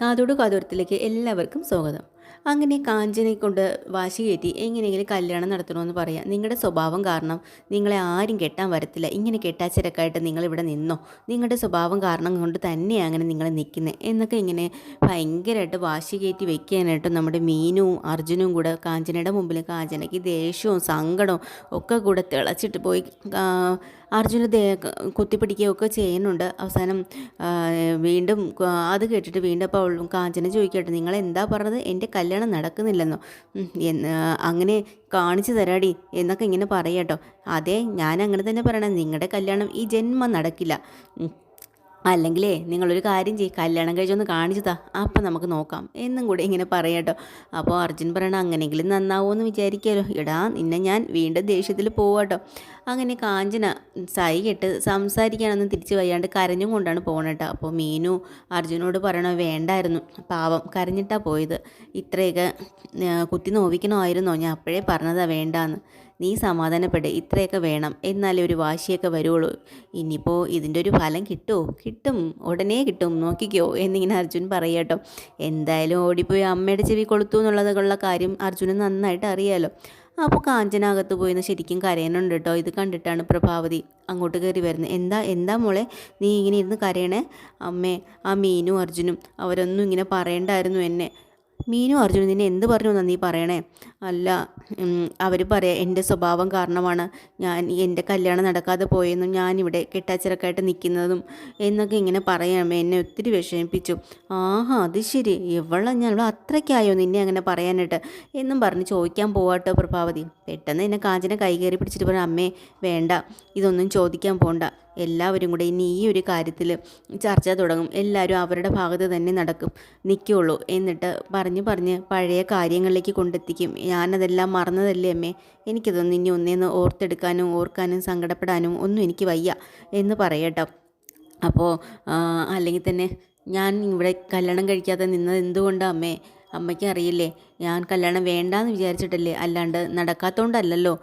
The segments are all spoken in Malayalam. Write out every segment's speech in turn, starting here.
കാതോട് കാതോരത്തിലേക്ക് എല്ലാവർക്കും സ്വാഗതം. അങ്ങനെ കാഞ്ചനെ കൊണ്ട് വാശി കയറ്റി എങ്ങനെയെങ്കിലും കല്യാണം നടത്തണമെന്ന് പറയാം. നിങ്ങളുടെ സ്വഭാവം കാരണം നിങ്ങളെ ആരും കെട്ടാൻ വരത്തില്ല. ഇങ്ങനെ കെട്ടാച്ചിരക്കായിട്ട് നിങ്ങളിവിടെ നിന്നോ? നിങ്ങളുടെ സ്വഭാവം കാരണം കൊണ്ട് തന്നെയാണ് അങ്ങനെ നിങ്ങൾ നിൽക്കുന്നത് എന്നൊക്കെ ഇങ്ങനെ ഭയങ്കരമായിട്ട് വാശി കയറ്റി വെക്കാനായിട്ട് നമ്മുടെ മീനും അർജുനും കൂടെ കാഞ്ചനയുടെ മുമ്പിൽ കാഞ്ചനയ്ക്ക് ദേഷ്യവും സങ്കടവും ഒക്കെ കൂടെ തിളച്ചിട്ട് പോയി. അർജുന കുത്തിപ്പിടിക്കുകയൊക്കെ ചെയ്യുന്നുണ്ട്. അവസാനം വീണ്ടും അത് കേട്ടിട്ട് വീണ്ടും അപ്പോൾ കാഞ്ചന ചോദിക്കട്ടെ നിങ്ങൾ എന്താ പറഞ്ഞത്? എന്റെ കല്യാണം നടക്കുന്നില്ലെന്നോ? അങ്ങനെ കാണിച്ചു തരാടി എന്നൊക്കെ ഇങ്ങനെ പറയട്ടോ അതെ ഞാൻ അങ്ങനെ തന്നെ പറയണം. നിങ്ങളുടെ കല്യാണം ഈ ജന്മം നടക്കില്ല. അല്ലെങ്കിലേ നിങ്ങളൊരു കാര്യം ചെയ്യ്. കല്യാണം കഴിച്ചൊന്ന് കാണിച്ചു താ. അപ്പം നമുക്ക് നോക്കാം. എന്നും കൂടെ ഇങ്ങനെ പറയാട്ടോ അപ്പോൾ അർജുൻ പറയണ അങ്ങനെയെങ്കിലും നന്നാവുമെന്ന് വിചാരിക്കാമല്ലോ ഇടാ നിന്നെ ഞാൻ വീണ്ടും ദേഷ്യത്തിൽ പോവാട്ടോ അങ്ങനെ കാഞ്ചന സൈ കെട്ട് സംസാരിക്കാനൊന്നും തിരിച്ചു വയ്യാണ്ട് കരഞ്ഞും കൊണ്ടാണ് പോകണേട്ടോ അപ്പോൾ മീനു അർജുനോട് പറയണോ വേണ്ടായിരുന്നു. പാവം കരഞ്ഞിട്ടാണ് പോയത്. ഇത്രയൊക്കെ കുത്തി നോവിക്കണമായിരുന്നോ? ഞാൻ അപ്പോഴേ പറഞ്ഞതാണ് വേണ്ടാന്ന്. നീ സമാധാനപ്പെട് ഇത്രയൊക്കെ വേണം. എന്നാലേ ഒരു വാശിയൊക്കെ വരുള്ളൂ ഇനിയിപ്പോൾ ഇതിന്റെ ഒരു ഫലം കിട്ടുമോ കിട്ടും. ഉടനെ കിട്ടും. നോക്കിക്കോ എന്നിങ്ങനെ അർജുൻ പറയട്ടോ എന്തായാലും ഓടിപ്പോയി അമ്മയുടെ ചെവി കൊളുത്തു എന്നുള്ളതുള്ള കാര്യം അർജുന് നന്നായിട്ട് അറിയാലോ. അപ്പോൾ കാഞ്ചനകത്ത് പോയിന്ന് ശരിക്കും കരയണുണ്ട് കേട്ടോ. ഇത് കണ്ടിട്ടാണ് പ്രഭാവതി അങ്ങോട്ട് കയറി വരുന്നത്. എന്താ എന്താ മോളെ? നീ ഇങ്ങനെ ഇരുന്ന് കരയണേ? അമ്മേ ആ മീനും അർജുനും അവരൊന്നും ഇങ്ങനെ പറയണ്ടായിരുന്നു എന്നെ. മീനു അർജുന നിന്നെ എന്ത് പറഞ്ഞു എന്നാ നീ പറയണേ? അല്ല അവർ പറയാം എന്റെ സ്വഭാവം കാരണമാണ് ഞാൻ എന്റെ കല്യാണം നടക്കാതെ പോയെന്നും ഞാനിവിടെ കെട്ടാച്ചിറക്കായിട്ട് നിൽക്കുന്നതും എന്നൊക്കെ ഇങ്ങനെ പറയാമേ എന്നെ ഒത്തിരി വിഷമിപ്പിച്ചു. ആഹാ അത് ശരി. എവളാ ഞാൻ ഇവിടെ അത്രയ്ക്കായോ നിന്നെ അങ്ങനെ പറയാനായിട്ട്? എന്നും പറഞ്ഞ് ചോദിക്കാൻ പോവാട്ടോ പ്രഭാവതി. പെട്ടെന്ന് എന്നെ കാഞ്ചന കൈ കയറി പിടിച്ചിട്ട് പറഞ്ഞു അമ്മേ വേണ്ട ഇതൊന്നും ചോദിക്കാൻ പോണ്ട. എല്ലാവരും കൂടെ ഇനി ഈ ഒരു കാര്യത്തിൽ ചർച്ച തുടങ്ങും. എല്ലാവരും അവരുടെ ഭാഗത്ത് തന്നെ നടക്കും. നിൽക്കുള്ളൂ എന്നിട്ട് പറഞ്ഞ് പറഞ്ഞ് പഴയ കാര്യങ്ങളിലേക്ക് കൊണ്ടെത്തിക്കും. ഞാനതെല്ലാം മറന്നതല്ലേ അമ്മേ? എനിക്കതൊന്നും ഇനി ഒന്നേന്ന് ഓർത്തെടുക്കാനും ഓർക്കാനും സങ്കടപ്പെടാനും ഒന്നും എനിക്ക് വയ്യ എന്ന് പറയട്ടോ. അപ്പോൾ അല്ലെങ്കിൽ തന്നെ ഞാൻ ഇവിടെ കല്യാണം കഴിക്കാതെ നിന്നത് എന്തുകൊണ്ടാണ് അമ്മേ? അമ്മയ്ക്ക് അറിയില്ലേ ഞാൻ കല്യാണം വേണ്ടാന്ന് വിചാരിച്ചിട്ടല്ലേ അല്ലാണ്ട് നടക്കാത്തതുകൊണ്ടല്ലോ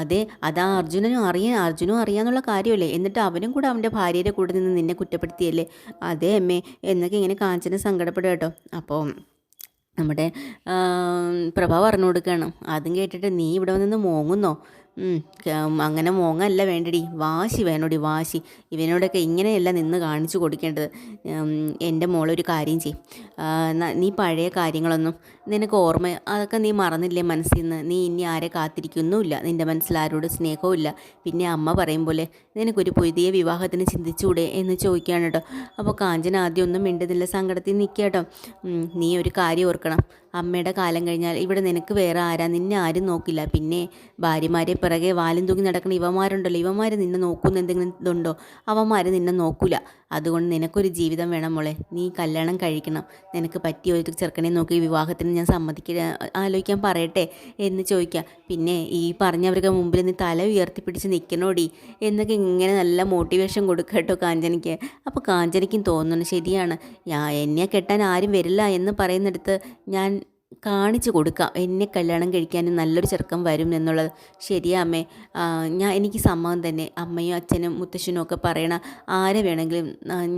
അതെ അതാ അർജുനനും അറിയാൻ അർജുനും അറിയാന്നുള്ള കാര്യമല്ലേ. എന്നിട്ട് അവനും കൂടെ അവന്റെ ഭാര്യയുടെ കൂടെ നിന്ന് നിന്നെ കുറ്റപ്പെടുത്തിയല്ലേ. അതെ അമ്മേ എന്നൊക്കെ ഇങ്ങനെ കാഞ്ചന സങ്കടപ്പെടുക കേട്ടോ. അപ്പോൾ നമ്മുടെ പ്രഭ പറഞ്ഞു കൊടുക്കുകയാണ് അതും കേട്ടിട്ട് നീ ഇവിടെ നിന്ന് മോങ്ങുന്നോ? അങ്ങനെ മോങ്ങല്ല വേണ്ടടി. വാശി വേണോടി വാശി. ഇവനോടൊക്കെ ഇങ്ങനെയല്ല നിന്ന് കാണിച്ചു കൊടുക്കേണ്ടത്. എന്റെ മോളൊരു കാര്യം ചെയ്യും. നീ പഴയ കാര്യങ്ങളൊന്നും നിനക്ക് ഓർമ്മ അതൊക്കെ നീ മറന്നില്ലേ മനസ്സിൽ നിന്ന് നീ ഇനി ആരെ കാത്തിരിക്കുന്നുമില്ല? നിന്റെ മനസ്സിൽ ആരോട് സ്നേഹവും ഇല്ല പിന്നെ അമ്മ പറയും പോലെ നിനക്കൊരു പുതിയ വിവാഹത്തിന് ചിന്തിച്ചൂടെ? എന്ന് ചോദിക്കുകയാണ് കേട്ടോ. അപ്പോൾ കാഞ്ചന ആദ്യം ഒന്നും മിണ്ടുന്നില്ല സങ്കടത്തിൽ നിൽക്കുക കേട്ടോ. നീ ഒരു കാര്യം ഓർക്കണം. അമ്മയുടെ കാലം കഴിഞ്ഞാൽ ഇവിടെ നിനക്ക് വേറെ ആരാ? നിന്നെ ആരും നോക്കില്ല. പിന്നെ ഭാര്യമാരെ പിറകെ വാലും തൂങ്ങി നടക്കുന്ന ഇവന്മാരുണ്ടല്ലോ. ഇവന്മാർ നിന്നെ നോക്കുന്ന എന്തെങ്കിലും ഇതുണ്ടോ? അവന്മാർ നിന്നെ നോക്കില്ല അതുകൊണ്ട് നിനക്കൊരു ജീവിതം വേണം മോളെ. നീ കല്യാണം കഴിക്കണം. നിനക്ക് പറ്റിയ ഒരു ചെറുക്കനെ നോക്കി വിവാഹത്തിന് ഞാൻ സമ്മതിക്കുക ആലോചിക്കാൻ പറയട്ടെ എന്ന് ചോദിക്കാം. പിന്നെ ഈ പറഞ്ഞവർക്ക് മുമ്പിൽ നീ തല ഉയർത്തിപ്പിടിച്ച് നിൽക്കണോടി എന്നൊക്കെ ഇങ്ങനെ നല്ല മോട്ടിവേഷൻ കൊടുക്കുക കേട്ടോ കാഞ്ചനയ്ക്ക്. അപ്പോൾ കാഞ്ചനയ്ക്കും തോന്നുന്നു ശരിയാണ്. എന്നെ കെട്ടാൻ ആരും വരില്ല എന്ന് പറയുന്നിടത്ത് ഞാൻ കാണിച്ചു കൊടുക്കാം. എന്നെ കല്യാണം കഴിക്കാൻ നല്ലൊരു ചെറുക്കം വരും എന്നുള്ളത്. ശരിയാ അമ്മേ. ഞാൻ എനിക്ക് സമ്മതം തന്നെ. അമ്മയും അച്ഛനും മുത്തശ്ശനും ഒക്കെ പറയണ ആരെ വേണമെങ്കിലും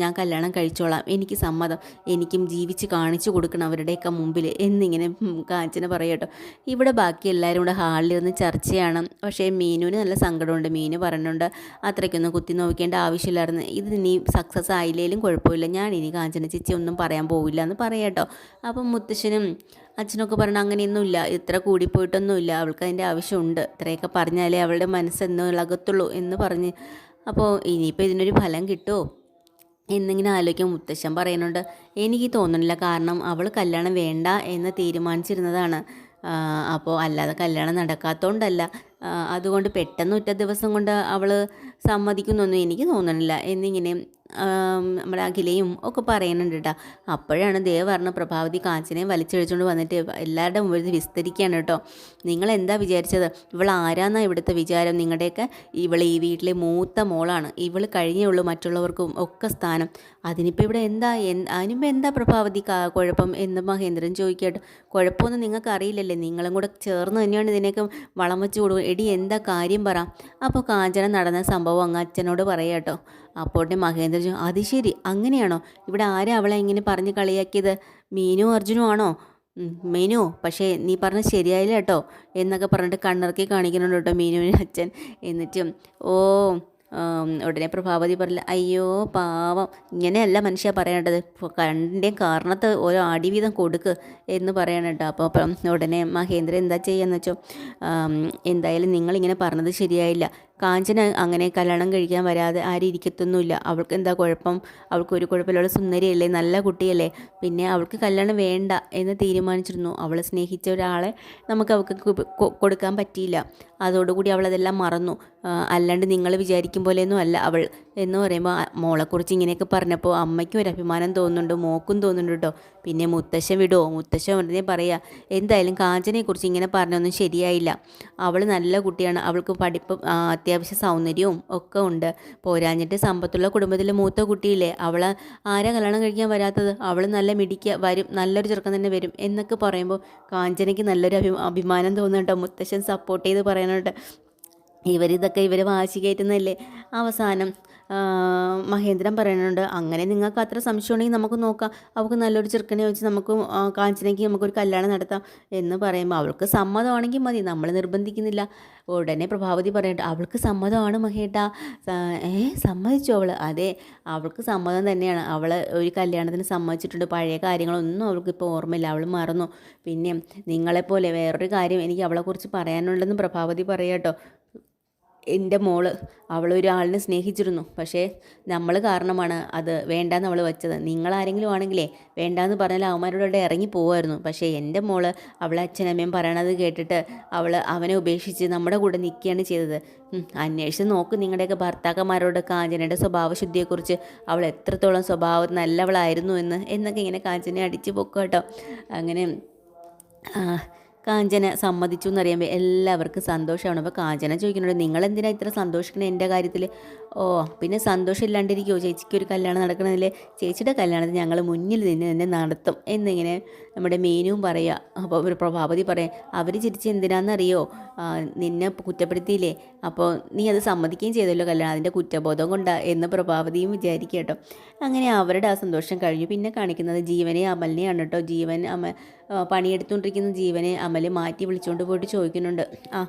ഞാൻ കല്യാണം കഴിച്ചോളാം. എനിക്ക് സമ്മതം. എനിക്കും ജീവിച്ച് കാണിച്ചു കൊടുക്കണം അവരുടെയൊക്കെ മുമ്പിൽ എന്നിങ്ങനെ കാഞ്ചന പറയട്ടോ ഇവിടെ ബാക്കി എല്ലാവരും കൂടെ ഹാളിലിരുന്ന് ചർച്ചയാണ്. പക്ഷേ മീനുവിന് നല്ല സങ്കടമുണ്ട്. മീനു പറഞ്ഞുകൊണ്ട് അത്രയ്ക്കൊന്നും കുത്തി നോക്കേണ്ട ആവശ്യമില്ലായിരുന്നു. ഇത് ഇനി സക്സസ് ആയില്ലെങ്കിലും കുഴപ്പമില്ല. ഞാൻ ഇനി കാഞ്ചന ചേച്ചി ഒന്നും പറയാൻ പോവില്ല എന്ന് പറയാട്ടോ അപ്പം മുത്തശ്ശനും അച്ഛനൊക്കെ പറഞ്ഞു അങ്ങനെയൊന്നുമില്ല ഇത്ര കൂടിപ്പോയിട്ടൊന്നുമില്ല അവൾക്ക് അതിന്റെ ആവശ്യമുണ്ട്. ഇത്രയൊക്കെ പറഞ്ഞാലേ അവളുടെ മനസ്സെന്നോ ഇളകത്തുള്ളൂ എന്ന് പറഞ്ഞ്. അപ്പോൾ ഇനിയിപ്പോൾ ഇതിനൊരു ഫലം കിട്ടുമോ എന്നിങ്ങനെ ആലോചിക്കാൻ മുത്തശ്ശൻ പറയുന്നുണ്ട് എനിക്ക് തോന്നുന്നില്ല കാരണം അവൾ കല്യാണം വേണ്ട എന്ന് തീരുമാനിച്ചിരുന്നതാണ്. അപ്പോൾ അല്ലാതെ കല്യാണം നടക്കാത്തതുകൊണ്ടല്ല അതുകൊണ്ട് പെട്ടെന്ന് ഒറ്റ ദിവസം കൊണ്ട് അവൾ സമ്മതിക്കുന്നൊന്നും എനിക്ക് തോന്നണില്ല. എന്നിങ്ങനെ നമ്മുടെ അഖിലയും ഒക്കെ പറയുന്നുണ്ട് കേട്ടോ. അപ്പോഴാണ് ദേവ് പറഞ്ഞ പ്രഭാവതി കാച്ചിനെ വലിച്ചഴിച്ചുകൊണ്ട് വന്നിട്ട് എല്ലാവരുടെ മുമ്പിൽ വിസ്തരിക്കുകയാണ് കേട്ടോ. നിങ്ങൾ എന്താ വിചാരിച്ചത്? ഇവൾ ആരാന്നാ ഇവിടുത്തെ വിചാരം? നിങ്ങളുടെയൊക്കെ ഇവൾ ഈ വീട്ടിലെ മൂത്ത മോളാണ്. ഇവൾ കഴിഞ്ഞേ ഉള്ളൂ മറ്റുള്ളവർക്കും ഒക്കെ സ്ഥാനം. അതിനിപ്പോൾ ഇവിടെ എന്താ? അതിനിപ്പോൾ എന്താ പ്രഭാവതി കുഴപ്പം? എന്ന് മഹേന്ദ്രൻ ചോദിക്കട്ടെ കുഴപ്പമൊന്നും നിങ്ങൾക്ക് അറിയില്ലല്ലേ നിങ്ങളും കൂടെ ചേർന്ന് തന്നെയാണ് ഇതിനൊക്കെ വളം വെച്ച് കൊടുക്കുക എടി എന്താ കാര്യം പറ. അപ്പോൾ കാഞ്ചന നടന്ന സംഭവം അങ്ങ് അച്ഛനോട് പറയാം കേട്ടോ അപ്പോട്ടെ മഹേന്ദ്രൻ ചോ അത് ശരി. അങ്ങനെയാണോ? ഇവിടെ ആരാ അവളെ ഇങ്ങനെ പറഞ്ഞ് കളിയാക്കിയത്? മീനു അർജുനും ആണോ? മീനു. പക്ഷേ നീ പറഞ്ഞ ശരിയായില്ല കേട്ടോ എന്നൊക്കെ പറഞ്ഞിട്ട് കണ്ണിറക്കി കാണിക്കുന്നുണ്ട് കേട്ടോ മീനുവിന്റെ അച്ഛൻ. എന്നിട്ടും ഓ ഉടനെ പ്രഭാവതി പറഞ്ഞില്ല അയ്യോ പാവം. ഇങ്ങനെയല്ല മനുഷ്യ പറയേണ്ടത്. കണ്ടിന്റെയും കാരണത്ത് ഓരോ അടി വീതം കൊടുക്ക് എന്ന് പറയണട്ടോ അപ്പോൾ അപ്പം ഉടനെ മഹേന്ദ്രൻ എന്താ ചെയ്യാന്ന് വെച്ചോ എന്തായാലും നിങ്ങളിങ്ങനെ പറഞ്ഞത് ശരിയായില്ല. കാഞ്ചന അങ്ങനെ കല്യാണം കഴിക്കാൻ വരാതെ ആരും ഇരിക്കത്തൊന്നുമില്ല. അവൾക്ക് എന്താ കുഴപ്പം? അവൾക്ക് ഒരു കുഴപ്പമില്ല സുന്ദരിയല്ലേ? നല്ല കുട്ടിയല്ലേ? പിന്നെ അവൾക്ക് കല്യാണം വേണ്ട എന്ന് തീരുമാനിച്ചിരുന്നു. അവളെ സ്നേഹിച്ച ഒരാളെ നമുക്ക് അവൾക്ക് കൊടുക്കാൻ പറ്റിയില്ല. അതോടുകൂടി അവൾ അതെല്ലാം മറന്നു. അല്ലാണ്ട് നിങ്ങൾ വിചാരിക്കും പോലെയൊന്നും അല്ല അവൾ എന്ന് പറയുമ്പോൾ മോളെക്കുറിച്ച് ഇങ്ങനെയൊക്കെ പറഞ്ഞപ്പോൾ അമ്മയ്ക്കും ഒരു അഭിമാനം തോന്നുന്നുണ്ട് മോക്കും തോന്നുന്നുണ്ട് കേട്ടോ. പിന്നെ മുത്തശ്ശൻ വിടുമോ മുത്തശ്ശൻ ഉടനെ പറയുക എന്തായാലും കാഞ്ചനയെക്കുറിച്ച് ഇങ്ങനെ പറഞ്ഞൊന്നും ശരിയായില്ല. അവൾ നല്ല കുട്ടിയാണ്. അവൾക്ക് പഠിപ്പ് അത്യാവശ്യ സൗന്ദര്യവും ഒക്കെ ഉണ്ട്. പോരാഞ്ഞിട്ട് സമ്പത്തുള്ള കുടുംബത്തിലെ മൂത്ത കുട്ടിയില്ലേ അവൾ ആരാ കല്യാണം കഴിക്കാൻ വരാത്തത്? അവൾ നല്ല മിടിക്കുക വരും നല്ലൊരു ചെറുക്കൻ തന്നെ വരും എന്നൊക്കെ പറയുമ്പോൾ കാഞ്ചനയ്ക്ക് നല്ലൊരു അഭി അഭിമാനം തോന്നുന്നുണ്ടോ മുത്തശ്ശൻ സപ്പോർട്ട് ചെയ്ത് പറയാനുണ്ട് ഇവരിതൊക്കെ ഇവർ വാശി കയറ്റുന്നതല്ലേ അവസാനം മഹേന്ദ്രൻ പറയുന്നുണ്ട് അങ്ങനെ നിങ്ങൾക്ക് അത്ര സംശയം ഉണ്ടെങ്കിൽ നമുക്ക് നോക്കാം. അവൾക്ക് നല്ലൊരു ചെറുക്കനെ വെച്ച് നമുക്ക് കാഞ്ചനയ്ക്ക് നമുക്കൊരു കല്യാണം നടത്താം. എന്ന് പറയുമ്പോൾ അവൾക്ക് സമ്മതമാണെങ്കിൽ മതി നമ്മൾ നിർബന്ധിക്കുന്നില്ല. ഉടനെ പ്രഭാവതി പറയട്ടെ അവൾക്ക് സമ്മതമാണ് മഹേട്ട. ഏ സമ്മതിച്ചു അവൾ അതെ അവൾക്ക് സമ്മതം തന്നെയാണ്. അവൾ ഒരു കല്യാണത്തിന് സമ്മതിച്ചിട്ടുണ്ട്. പഴയ കാര്യങ്ങളൊന്നും അവൾക്ക് ഇപ്പോൾ ഓർമ്മയില്ല. അവൾ മറന്നു. പിന്നെ നിങ്ങളെപ്പോലെ വേറൊരു കാര്യം എനിക്ക് അവളെക്കുറിച്ച് പറയാനുണ്ടെന്ന് പ്രഭാവതി പറയാട്ടോ എന്റെ മോൾ അവൾ ഒരാളിനെ സ്നേഹിച്ചിരുന്നു. പക്ഷേ നമ്മൾ കാരണമാണ് അത് വേണ്ടാന്ന് അവൾ വെച്ചത്. നിങ്ങളാരെങ്കിലും ആണെങ്കിലേ വേണ്ടാന്ന് പറഞ്ഞാൽ അവന്മാരോടെ ഇറങ്ങി പോകുമായിരുന്നു പക്ഷേ എന്റെ മോൾ അവളെ അച്ഛനമ്മയും പറയണത് കേട്ടിട്ട് അവൾ അവനെ ഉപേക്ഷിച്ച് നമ്മുടെ കൂടെ നിൽക്കുകയാണ് ചെയ്തത്. അന്വേഷിച്ച് നോക്ക് നിങ്ങളുടെയൊക്കെ ഭർത്താക്കന്മാരോട് കാഞ്ചനയുടെ സ്വഭാവശുദ്ധിയെക്കുറിച്ച് അവൾ എത്രത്തോളം സ്വഭാവം നല്ലവളായിരുന്നു എന്ന് എന്നൊക്കെ ഇങ്ങനെ കാഞ്ചനെ അടിച്ച് പൊക്കും കേട്ടോ. അങ്ങനെ കാഞ്ചന സമ്മതിച്ചു എന്നറിയുമ്പോൾ എല്ലാവർക്കും സന്തോഷമാണ്. അപ്പോൾ കാഞ്ചന ചോദിക്കുന്നുണ്ട് നിങ്ങൾ എന്തിനാ ഇത്ര സന്തോഷിക്കണേ എന്റെ കാര്യത്തിൽ ഓ പിന്നെ സന്തോഷം ഇല്ലാണ്ടിരിക്കുമോ ചേച്ചിക്ക് ഒരു കല്യാണം നടക്കണമെങ്കിൽ ചേച്ചിയുടെ കല്യാണത്തിന് ഞങ്ങൾ മുന്നിൽ നിന്ന് തന്നെ നടത്തും എന്നിങ്ങനെ നമ്മുടെ മീനുവും പറയുക അപ്പോൾ ഒരു പ്രഭാപതി പറയാം അവർ ചിരിച്ച് എന്തിനാണെന്നറിയോ നിന്നെ കുറ്റപ്പെടുത്തിയില്ലേ? അപ്പോൾ നീ അത് സമ്മതിക്കുകയും ചെയ്തല്ലോ കല്യാണം. അതിന്റെ കുറ്റബോധം കൊണ്ടാ എന്ന് പ്രഭാവതിയും വിചാരിക്കുക കേട്ടോ. അങ്ങനെ അവരുടെ ആ സന്തോഷം കഴിഞ്ഞു. പിന്നെ കാണിക്കുന്നത് ജീവനെ അമലിനെയാണ് കേട്ടോ. ജീവൻ അമ പണിയെടുത്തുകൊണ്ടിരിക്കുന്ന. ജീവനെ അമൽ മാറ്റി വിളിച്ചുകൊണ്ട് പോയിട്ട് ചോദിക്കുന്നുണ്ട്. ആ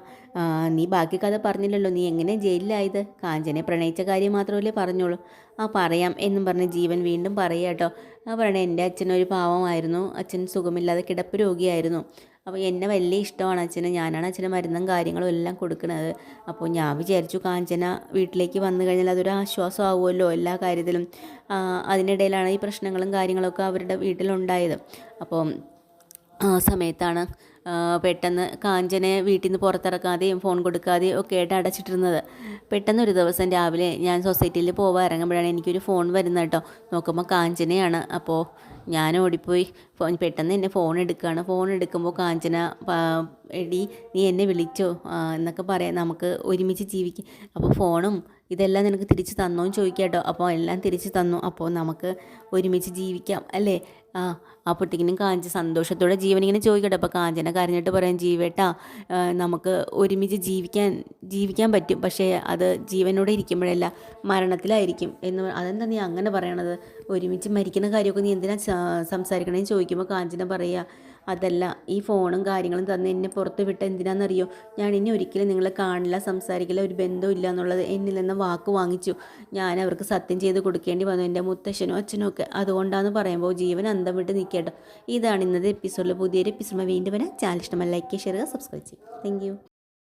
നീ ബാക്കി കഥ പറഞ്ഞില്ലല്ലോ. നീ എങ്ങനെ ജയിലിലായത്? കാഞ്ചനെ പ്രണയിച്ച കാര്യം മാത്രമല്ലേ പറഞ്ഞോളൂ. ആ പറയാം എന്നും പറഞ്ഞ് ജീവൻ വീണ്ടും പറയുക കേട്ടോ. ആ പറയണേ എന്റെ അച്ഛനൊരു പാവമായിരുന്നു. അച്ഛൻ സുഖമില്ലാതെ കിടപ്പ് രോഗിയായിരുന്നു. അപ്പോൾ എന്നെ വലിയ ഇഷ്ടമാണ് അച്ഛന്. ഞാനാണ് അച്ഛന് മരുന്നും കാര്യങ്ങളും എല്ലാം കൊടുക്കുന്നത് അപ്പോൾ ഞാൻ വിചാരിച്ചു കാഞ്ചന വീട്ടിലേക്ക് വന്നു കഴിഞ്ഞാൽ അതൊരു ആശ്വാസം ആവുമല്ലോ എല്ലാ കാര്യത്തിലും. അതിനിടയിലാണ് ഈ പ്രശ്നങ്ങളും കാര്യങ്ങളൊക്കെ അവരുടെ വീട്ടിലുണ്ടായത്. അപ്പോൾ ആ സമയത്താണ് പെട്ടെന്ന് കാഞ്ചനെ വീട്ടിൽ നിന്ന് പുറത്തിറക്കാതെയും ഫോൺ കൊടുക്കാതെയും ഒക്കെ ആയിട്ട് അടച്ചിട്ടിരുന്നത്. പെട്ടെന്ന് ഒരു ദിവസം രാവിലെ ഞാൻ സൊസൈറ്റിയിൽ പോവാൻ ഇറങ്ങുമ്പോഴാണ് എനിക്കൊരു ഫോൺ വരുന്നത് കേട്ടോ. നോക്കുമ്പോൾ കാഞ്ചനയാണ്. അപ്പോൾ ഞാൻ ഓടിപ്പോയി ഫോൺ പെട്ടെന്ന് എന്നെ ഫോൺ എടുക്കുകയാണ് ഫോൺ എടുക്കുമ്പോൾ കാഞ്ചന എടി നീ എന്നെ വിളിച്ചോ? എന്നൊക്കെ പറയാം. നമുക്ക് ഒരുമിച്ച് ജീവിക്കും അപ്പോൾ ഫോണും ഇതെല്ലാം നിനക്ക് തിരിച്ച് തന്നോ എന്ന് ചോദിക്കാം കേട്ടോ അപ്പോൾ എല്ലാം തിരിച്ച് തന്നു. അപ്പോൾ നമുക്ക് ഒരുമിച്ച് ജീവിക്കാം അല്ലേ? ആ ആ അപ്പോഴത്തേക്കിനും കാഞ്ച സന്തോഷത്തോടെ ജീവനിങ്ങനെ ചോദിക്കട്ടെ. അപ്പോൾ കാഞ്ചന കരഞ്ഞിട്ട് പറയാം ജീവേട്ടാ നമുക്ക് ഒരുമിച്ച് ജീവിക്കാൻ ജീവിക്കാൻ പറ്റും. പക്ഷേ അത് ജീവനോടെ ഇരിക്കുമ്പോഴല്ല മരണത്തിലായിരിക്കും. എന്ന് അതെന്താ നീ അങ്ങനെ പറയണത്? ഒരുമിച്ച് മരിക്കുന്ന കാര്യമൊക്കെ നീ എന്തിനാ സംസാരിക്കണമെന്ന് ചോദിക്കുമ്പോൾ കാഞ്ചന പറയുക അതല്ല ഈ ഫോണും കാര്യങ്ങളും തന്ന് എന്നെ പുറത്ത് വിട്ട് എന്തിനാണെന്നറിയോ ഞാൻ ഇനി ഒരിക്കലും നിങ്ങളെ കാണില്ല സംസാരിക്കില്ല ഒരു ബന്ധവും ഇല്ല എന്നുള്ളത് എന്നിൽ നിന്ന് വാക്ക് വാങ്ങിച്ചു. ഞാൻ അവർക്ക് സത്യം ചെയ്ത് കൊടുക്കേണ്ടി വന്നു എന്റെ മുത്തശ്ശനും അച്ഛനും ഒക്കെ. അതുകൊണ്ടാണെന്ന് പറയുമ്പോൾ ജീവൻ അന്തം വിട്ട് നിൽക്കേണ്ട ഇതാണ് ഇന്നത്തെ എപ്പിസോഡിൽ പുതിയൊരു എപ്പിസോഡ് വീണ്ടും വരാം. ചാനൽ ഇഷ്ടമല്ല ലൈക്ക് ഷെയർ സബ്സ്ക്രൈബ് ചെയ്യും. താങ്ക്